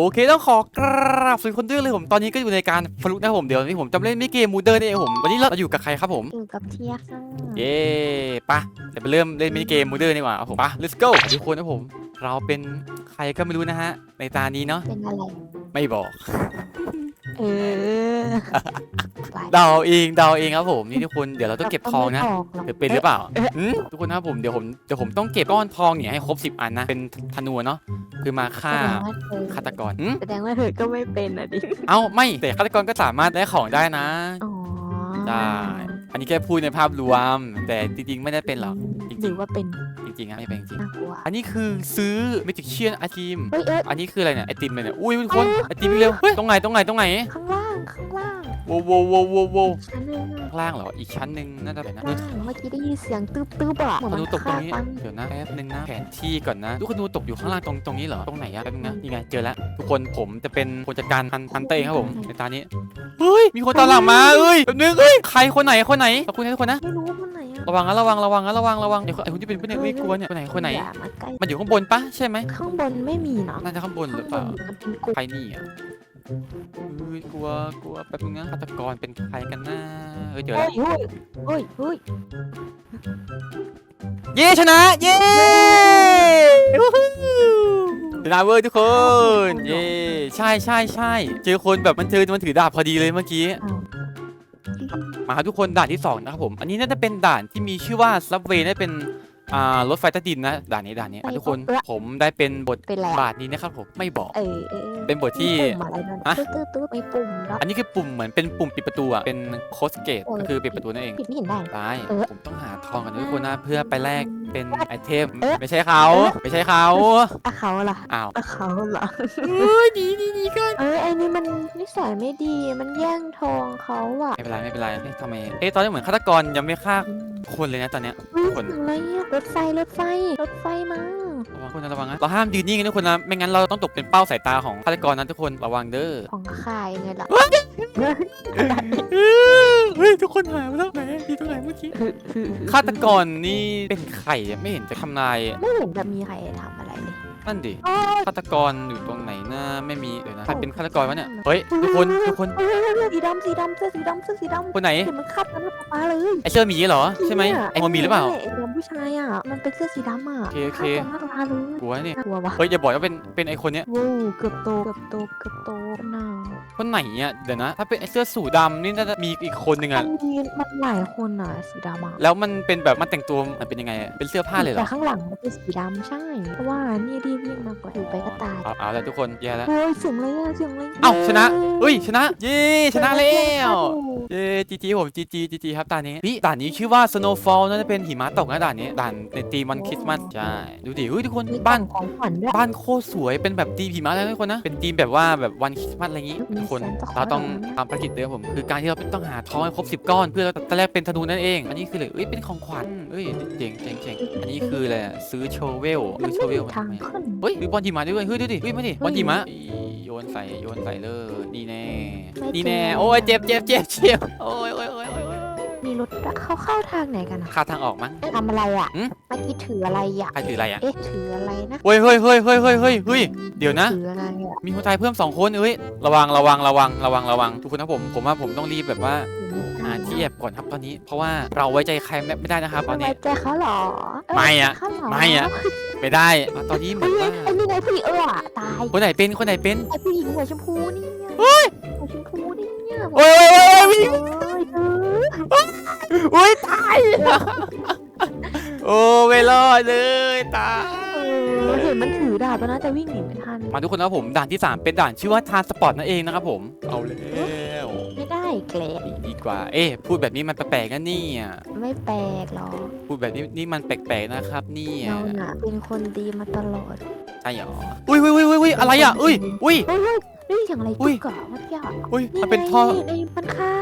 โอเคต้องขอกราบสวัสดีคนด้วยเลยผมตอนนี้ก็อยู่ในการฟลุกนะครับผมเดี๋ยวนี้ผมจะเล่นมินิเกมมูเดอร์นี่เองผมวันนี้เราอยู่กับใครครับผมอยู่กับเทียค่ะเย้ปะเดี๋ยวไปเริ่มเล่นมินิเกมมูเดอร์ดีกว่าครับผมปะ let's go ทุกคนนะผม เราเป็นใครก็ไม่รู้นะฮะ ในตานี้เนาะเป็นอะไรไม่บอกเออไปเดาเองเดาเองครับผมนี่ทุกคนเดี๋ยวเราต้องเก็บทองนะไม่กหรอกเดี๋ยวเป็นหรือเปล่าหืมทุกคนนะครับผมเดี๋ยวผมเดี๋ยวผมต้องเก็บก้อนทองเนี่ยให้ครบ 10 อันนะเป็นธนูเนาะ คือมาฆ่าแสดงว่าเธอฆาตกรหืมแสดงว่าเธอก็ไม่เป็นอะดิ เอ้าไม่แต่ฆาตกรก็สามารถได้ของได้นะ อ๋อได้ อันนี้แค่พูดในภาพรวม แต่จริงๆไม่ได้เป็นหรอกจหรืริงอว่าเป็นๆจริงๆอะไม่เป็นจริงน่ากลัวอันนี้คือซื้อเมจิกเชียนไอติมเฮ้ยเอ้ยอันนี้คืออะไรเนี่ยไอติมเลยเนี่ยอุ้ยทุกคนไอติมเร็วเฮ้ยตรงไหนตรงไหนตรงไหนข้างล่างข้างล่าง โวโวโวโวโวชั้นหนึงอะข้างล่างเหรอ อีกชั้นหนึ่งน่าจะเป็นนะล่างเมื่อกี้ได้ยินเสียงตึ๊บตึ๊บอะเหมือนคมันนูตกตรงนี้ฆ่ากันเดี๋ยวนะแป๊บนึงนะแผนที่ก่อนนะลูกคนูตกอยู่ข้างล่างตรงตรงนี้เหรอ ตรงไหนอะแป๊บนึงนะนี่ไงเจอแล้ว ทุกคนผมจะเป็นคนจัดการฮันฮันเต้ครับผมในตานี้ เฮ้ย มีคนตามหลังมาเอ้ยแป๊บนึงเอ้ย ใครคนไหนคนไหน ขอบคุณนะทุกคนนะ ไม่รู้ว่าคนไหนอะระวังนะระวังระวังนะระวังระวังไอ้คนไอ้คนที่เป็นผู้เนี่ยไม่กลัวเนี่ยคนไหนคนไหน อย่ามาใกล้มันอยู่ข้างบนปะใช่ไหมข้างบนไม่มีเนาะน่าจะข้างบนหรือเปข้าล่างบนมันเป็นกลุ่มใครนี่อะ เฮ้ยกลัวกลัวแป๊บนึงนะฆาตกรเป็นใครกันนะเฮ้ยเจอเฮ้แล้วยเฮ้ยเฮ้ยเฮ้ยเย้ชนะ เย้วู้ฮู้ชนะเว้ยทุกคน เย้ใช่ใช่ใช่เจอคนแบบมันเจอมันถือดาบพอดีเลยเมื่อกี้ มาครับทุกคนด่านที่สองนะครับผม อันนี้น่าจะเป็นด่านที่มีชื่อว่าซับเวย์น่าจะเป็น อ่ารถไฟใต้ดินนะด่านนี้ด่านนี้อะทุกคนผมได้เป็นบทเป็นแล้วบาทนี้นะครับผมไม่บอก เออเออเป็นบทที่ มีปุ่มอะไรนั่นฮะตึ๊ดตึ๊ดตึ๊ดมีปุ่มแล้ว อันนี้คือปุ่มเหมือนเป็นปุ่มปิดประตูอะเป็นโคสเกตโอ้ย ก็คือปิดประตูนั่นเองปิดไม่เห็นได้ ตายเออผมต้องหาทองกันนะทุกคนนะเพื่อไปแลกเป็นไอเทมเออ ไม่ใช่เขาเออไม่ใช่เขาอะเขาล่ะอ้าวอะเขาล่ะเฮ้ยดีดีดีกันเอ้ยไอ้นี่มันนิสัยไม่ดีมันแย่งทองเขาอะไม่เป็นไรไม่เป็นไรเอ๊ะทำไมเอ๊ะตอนนี้เหมือนฆาตกรยังไม่ฆ่าคนเลยนะตอนเนี้ย เฮ้ยคน อะไรอะรถไฟรถไฟรถไฟมาระวังคนนะระวังนะเราห้ามยืนนิ่งกันทุกคนนะไม่งั้นเราต้องตกเป็นเป้าสายตาของฆาตกรนะทุกคนระวังเด้อของขายไงล่ะเฮ้ยทุกคนหายไปแล้วไหนที่ตรงไหนเมื่อกี้ฆาตกรนี่เป็นใครอะไม่เห็นจะทำนายไม่เห็นจะมีใครทำอะไรเลยนั่นดิโอ้ยฆาตกรอยู่ตรงไหนนะไม่มีเดี๋ยวนะใครเป็นฆาตกรวะเนี่ยเฮ้ยทุกคนทุกคนเฮ้ยเฮ้ยเฮ้ยสีดำสีดำเสื้อสีดำเสื้อสีดำคนไหนเห็นมันขับกันมาป้าเลยไอเสื้อหมีเหรอใช่ไหมเนี่ยไอหัวหมีหรือเปล่าไอ้ดำ ผู้ชายอะ มันเป็นเสื้อสีดำอะโอเคโอเคขับกันมาป้าเลยกลัวเนี่ยน่ากลัววะเฮ้ยอย่าบอกว่าเป็นเป็นไอคนเนี้ยวู้เกือบโต เกือบโต เกือบโตหนาวคนไหนเนี่ยเดี๋ยวนะ ถ้าเป็นไอเสื้อสูทดำนี่น่าจะมีอีกคนหนึ่งมัอะนมีมันหลายคนอะ สีดำอะแล้วมันเป็นแบบมันแต่งตัวมันเป็นยังไงอะเป็นเสื้อผ้าเลยเหรแต่อข้างหลังมันเป็นสีดำใช่ เพราะว่านี่รีบวิ่งมากว่าอยู่ไปก็ตายเอาเอาแล้วทุกคนแย่แล้วโอ้ยเสียงอะไรอะเสียงอะไรเอ้าชนะเฮ้ยชนะ เย้ชนะแล้วเเย้จีจีผมจีจีจีจีครับด่านนี้พี่ด่านนี้ชื่อว่า snowfall น่าจะเป็นหิมะตกนะด่านนี้ด่านในตีมวันคริสต์มาสใช่ดูดิเฮ้ยทุกคนมีบ้านของขวัญด้วยบ้านโคตรสวยเป็นแบบตีมหิมะเลยนะทุกคนนะเป็นตีมแบบว่าแบบวันคริสต์มาสอะไรอย่างงี้มีทุกคนแสนต่อเราต้องขอหน่อยนะทำภารกิจเดิมผมคือการที่เราต้องหาทองให้ครบ10ก้อน เพื่อเราจะแลกเป็นธนูนั่นเอง อันนี้คือเลยเอ้ยเป็นของขวัญเอ้ยเจ๋งเจ๋งเจ๋งอันนี้คืออะไรอะซื้อโชเวลมัซื้นอโชไม่เวมีลทางทำไมขึ้นเฮ้ยมีบอลหิมะด้วยเฮ้ยดูดิเฮ้ยมาดิเฮ้ยบอลหิมะอีโยนใส่โยนใส่เลยนี่แน่ไม่นี่เจอแน่โอ้ยเจ็บเจ็บเจ็บเจ็บโอ้ยโอ้ยโอ้ยโอ้ยโอ้ยมี รถอะเข้าเข้าทางไหนกันอะค่าทางออกมั้ง ทำอะไรอะหืม เมื่อกี้ถืออะไรอะใครถืออะไรอะเอ๊ะถืออะไรนะเฮ้ยเฮ้ยเฮ้ยเฮ้ยเฮ้ยเฮ้ยเฮ้ยเดี๋ยวนะ ถืออะไรอะมีคนตายเพิ่มสองคนเอ้ยระวังระวังระวังระวังระวังทุกคนนะผมผมว่าผมต้องรีบแบบว่าถือหาที่แอบก่อนครับตอนนี้ เพราะว่าเราไว้ใจใครไม่ไม่ได้นะครับตอนไว้นี้ ใจเขาเหรอเยไม่อะเขาเหรไม่อะ ไม่ได้อะตอนนี้เหมืเฮ้อนยว่าไอ้นี่ไงผู้หญิงเอออะตายคนไหนเป็นคนไหนเป็น ไอ้ผู้หญิงหัวชมพูนี่ไงหัวชมพูนี่ไงโอ้ยโอ้ยโอ้ยโอ้ยเอ้ยเออโอ้ยตายโอ้ไม่รอดเลยตายเออเห็นมันถือดาบแล้วนะแต่วิ่งหนีไม่ทันมาทุกคนนะครับผมด่านที่ 3 เป็นด่านชื่อว่าทานสปอร์ตนั่นเองนะครับผมเอาแล้วไม่ได้เกรดดีดีกว่า เอ๊ะพูดแบบนี้มันแปลกๆนะเนี่ย ไม่แปลกหรอกพูดแบบนี้นี่มันแปลกๆนะครับเนี่ยเราน่ะเป็นคนดีมาตลอดใช่หรออุ้ยอุ้ยอุ้ยอุ้ยอะไรอะอุ้ยอุ้ย เฮ้ยเฮ้ยเฮ้ยเสียงอะไรอุ้ยจุกอะเมื่อกี้อะอุ้ยนี่มันเป็นท่อไงไอ้มันฆ่า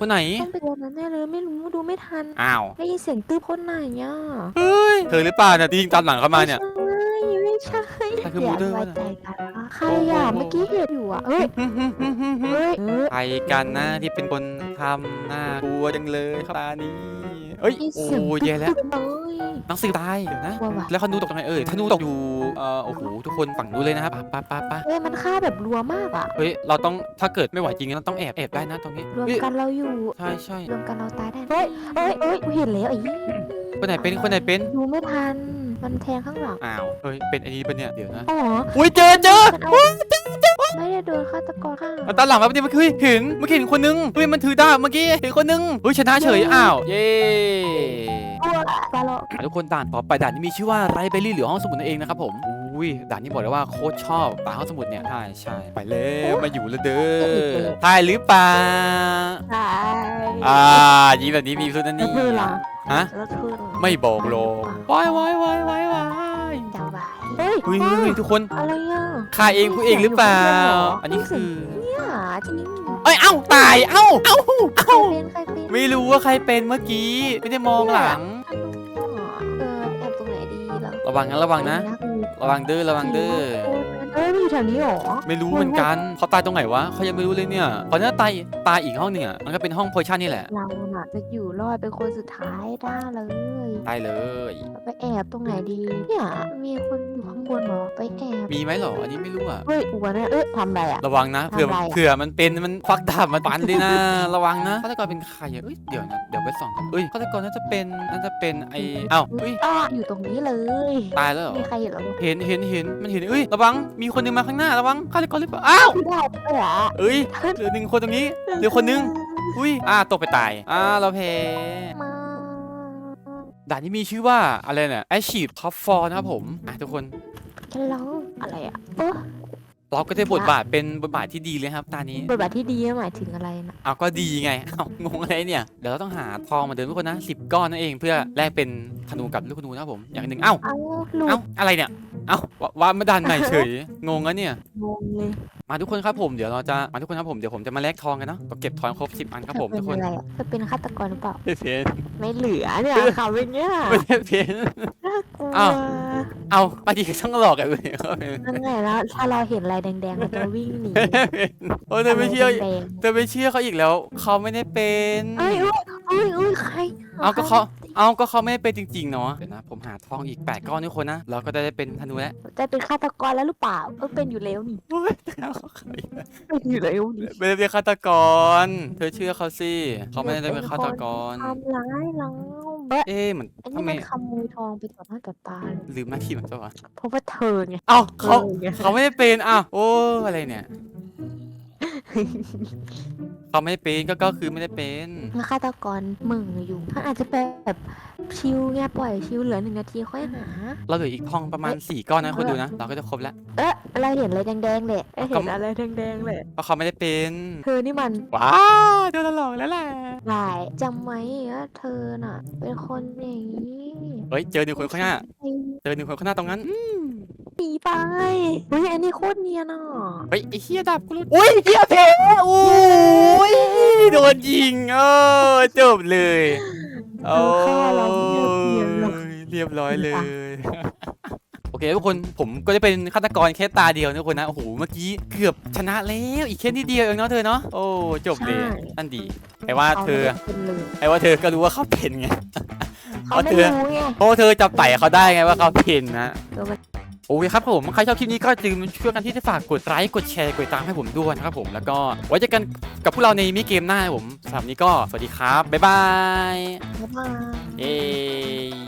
คนไหน ต้องเป็นตัวนั้นแน่เลยไม่รู้ดูไม่ทันอ้าวได้ยินเสียงตื้อคนไหนอะเฮ้ยเธอหรือเปล่าเนี่ยที่ยิงตามหลังเข้ามาเนี่ย ไม่ใช่ไม่ใครใช่คืออย่ามูเดอร์ไว้วะใจกันนะใครอะเมื่อกี้เห็นอยู่อะเฮ้ยเฮ้ยเฮ้ยใครกันนะที่เป็นคนทำหน้ากลัวจังเลยครับตานี้เอ้ย ได้โอ้เสียงยแย่แล้ว ตึ๊ดๆเลย หนังสือตายเดี๋ยวนะว่าว่ะแล้วธนูตกตรงไหนเอ่ยธนูตกอยู่เอ่อโอ้โหทุกคนฝั่งนู้นเลยนะครับปะปะปะปะเฮ้ยมันฆ่าแบบรัวมากอะ เฮ้ยเราต้องถ้าเกิดไม่ไหวจริงๆเราต้องแอบแอบได้นะตรงนี้รวมเฮ้ยกันเราอยู่ ใช่ใช่รวมกันเราตายได้เฮ้ยเฮ้ยเฮ้ยกูเห็นแล้วไอ้ยี่คนไหนเป็นคนไหนเป็นดูไม่ทัน มันแทงข้างหลังอ้าวเฮ้ยเป็นอันนี้ปะเนี่ยเดี๋ยวนะอ๋ออุ้ยเจอเจอมันเอาไม่ได้โดนฆาตกรฆ่าเอาตามหลังมาเมื่อกี้เมื่อกี้เห็นเมื่อกี้เห็นคนนึงเฮ้ยมันถือดาบเมื่อกี้เห็นคนนึงเฮ้ยชนะเฉยอ้าวเย้ ตัวปลาโลอะทุกคนด่านต่อไปด่านนี้มีชื่อว่าไรเบอรี่หรือห้องสมุดนั่นเองนะครับผมอุ้ยด่านนี้บอกเลยว่าโคตรชอบด่านห้องสมุดเนี่ยใช่ใช่ไปแล้วมาอยู่แล้วเด้อใช่หรือเปล่าใช่อ่ายิงแบบนี้มีสุดนั่นแล้วนี่เธอล่ะฮะแล้วเธอล่ะไม่บอกหรอกวายวายวายวายวายจังไว้เฮ้ยเฮ้ยเฮ้ยเฮ้ยทุกคนอะไรอะฆ่าเองผู้เองหรือเปล่า อันนี้คือ เนี่ยทีนี้เอ้ยเอ้าตายเอ้าเอ้าใครเอ้าเป็นใครเป็นไม่รู้ว่าใครเป็นเมื่อกี้ ไม่ได้มองหลังเออแอบตรงไหนดีล่ะระวังนะระวังนะ ระวังเด้อระวังเด้อ เอ้ยมันอยู่แถวนี้เหรอ ไม่รู้เหมือนกันเขาตายตรงไหนวะเขายังไม่รู้เลยเนี่ยตอนนี้ตายตายอีกห้องหนึ่งอะมันก็เป็นห้องโพชั่นนี่แหละเราน่ะจะอยู่รอดเป็นคนสุดท้ายได้เลยตายเลยไปแอบตรงไหนดีเนี่ยมีคนอยู่ข้างบนเหรอไปแอบมีไหมหรออันนี้ไม่รู้อะเฮ้ยอัวเนี่ยเอ้ยทำอะไรอะระวังนะเผื่อทำไรอะเผื่อมันเป็นมันควักดาบมันปันเลยนะ ระวังนะฆาตกรเป็นใครอะเอ้ยเดี๋ยวนะเดี๋ยวไปส่องกันเอ้ยฆาตกรน่าจะเป็นน่าจะเป็นไอเอ้าเอ้ยอ้ออยู่ตรงนี้เลย ตายแล้วเหรอมีใครเห็นเหรอเห็นเห็นเห็นมันเห็นเอ้ยระวังมีคนหนึงมาข้างหน้าระวังฆาตกรหรือเปล่าอ้าวไม่ได้เลยอะเอ้ยเหลือหนึ่งคนตรงนี้เหลือคนหนึงอุ้ยอ่าตกไปตายอ่าเราแพ้ มาด่านนี้มีชื่อว่าอะไรเนี่ยไอชีพท็อปฟอร์นะครับผมอะทุกคนจะร้องอะไรอะเออเราก็ได้บทบาทเป็นบทบาทที่ดีเลยครับตานี้บทบาทที่ดีหมายถึงอะไรนะเอาก็ดีไงเอางงอะไรเนี่ยเดี๋ยวเราต้องหาทองมาเดิมทุกคนนะสิบก้อนนั่นเองเพื่อแลกเป็นธนูกับลูกธนูนะครับผมอย่างหนึ่งเอ้า เอ้าลูเอ้ากอะไรเนี่ย เอ้าว่าว่ามาดันใหม่เฉย งงอะเนี่ย งงเลยมาทุกคนครับผมเดี๋ยวเราจะมาทุกคนครับผมเดี๋ยวผมจะมาแลกทองกันเนาะก็เก็บทองครบสิบอันครับผมเป็ทุนกคนอะไรอะจะเป็นฆาตกรหรือเปล่าไม่เป็นไม่เหลือเนี่ยข่าวเป็นเงี้ยไม่ได้เป็นน่ากลัวอ้าว เอาปฏิต้องหลอกกันเลยเขาเป็นนั่นไงแล้ว ถ้าเราเห็นอะไรแดงๆเราจะวิ่งหนีโอ้ยเธอไม่เชื่อแดงเธอไม่เชื่อเขาอีกแล้ว เขาไม่ได้เป็น ๆเอ้ยเอ้ยเอ้ยเอ้ยใครเอาก็เขาเอาก็เขาไม่ได้เป็นจริงๆเนาะเดี๋ยวนะผมหาทองอีกแปดก้อนทุกคนนะเราก็จะได้เป็นธนูแล้วจะเป็นฆาตกรแล้วหรือเปล่าเออเป็นอยู่แล้วนี่โอ้ยเขาเขาเป็นอยู่แล้วนี่ไม่ได้เป็นฆาตกร เธอเชื่อเขาสิเขาไม่ได้เป็นฆาตกรทำร้ายเราเอ๊ะเอ๊ะเหมือนอันทำนี้ไมมันขโมยทองไปต่อหน้าต่อตาเลยลืมหน้าที่เหมือนกันวะเพราะว่าเธอไงเอ้าเขาออไงเขาไม่ได้เป็นอ้าวโอ้อะไรเนี่ย เขาไม่ได้เป็นก็ก็คือไม่ได้เป็น แล้วฆาตกรมึงอยู่ถ้าอาจจะเป็นแบบชิวไงปล่อยชิวเหลือหนึ่งนาทีค่อยหา เราเหลืออีกทองประมาณสี่ก้อนนะคนดูนะเราก็จะครบแล้ว เอ๊ะเราเห็นอะไรแดงๆเลยเอ๊ะก็เห็นอะไรแดงๆเลยเพราะเขาไม่ได้เป็นเธอนี่มันว้าวโดนหลอกแล้วแหละหลายจำไหมว่าเธอน่ะ เป็นคนอย่างนี้เฮ้ยเจอหนึ่งคนข้างหน้าเจอหนึ่งคนข้างหน้าตรงนั้น หนีไปเฮ้ยอันนี้โคตรเนียนอะเฮ้ยไอ้เฮียดับกูรู้อุ้ยเฮียเพอุ้ยโดนยิงเออจบเลยเธอฆ่าเราเนียนๆหรอกเรียบร้อยเลย โอเคทุกคนผมก็จะเป็นฆาตกรแค่ตาเดียวนะทุกคนนะโอ้โหเมื่อกี้เกือบชนะแล้วอีกแค่นิดเดียวเองเนาะเธอเนาะโอ้จบเลยนั่นดีแต่ว่าเธอไม่ได้เป็นเลยไอ้ว่าเธอก็รู้ว่าเขาเป็นไงเขาไม่เธอรู้ไงเพราะว่าเธอจับไต่เขาได้ไงว่าเขาเป็นนะเธอมัน โอเคครับผมใครชอบคลิปนี้ก็จึงช่วยกันที่จะฝากกดไลค์กดแชร์กดติดตามให้ผมด้วยนะครับผมแล้วก็ไว้เจอกันกับพวกเราในมิเกมหน้าครับผมสำหรับวันนี้ก็สวัสดีครับบ๊ายบายบ๊ายบาย เย้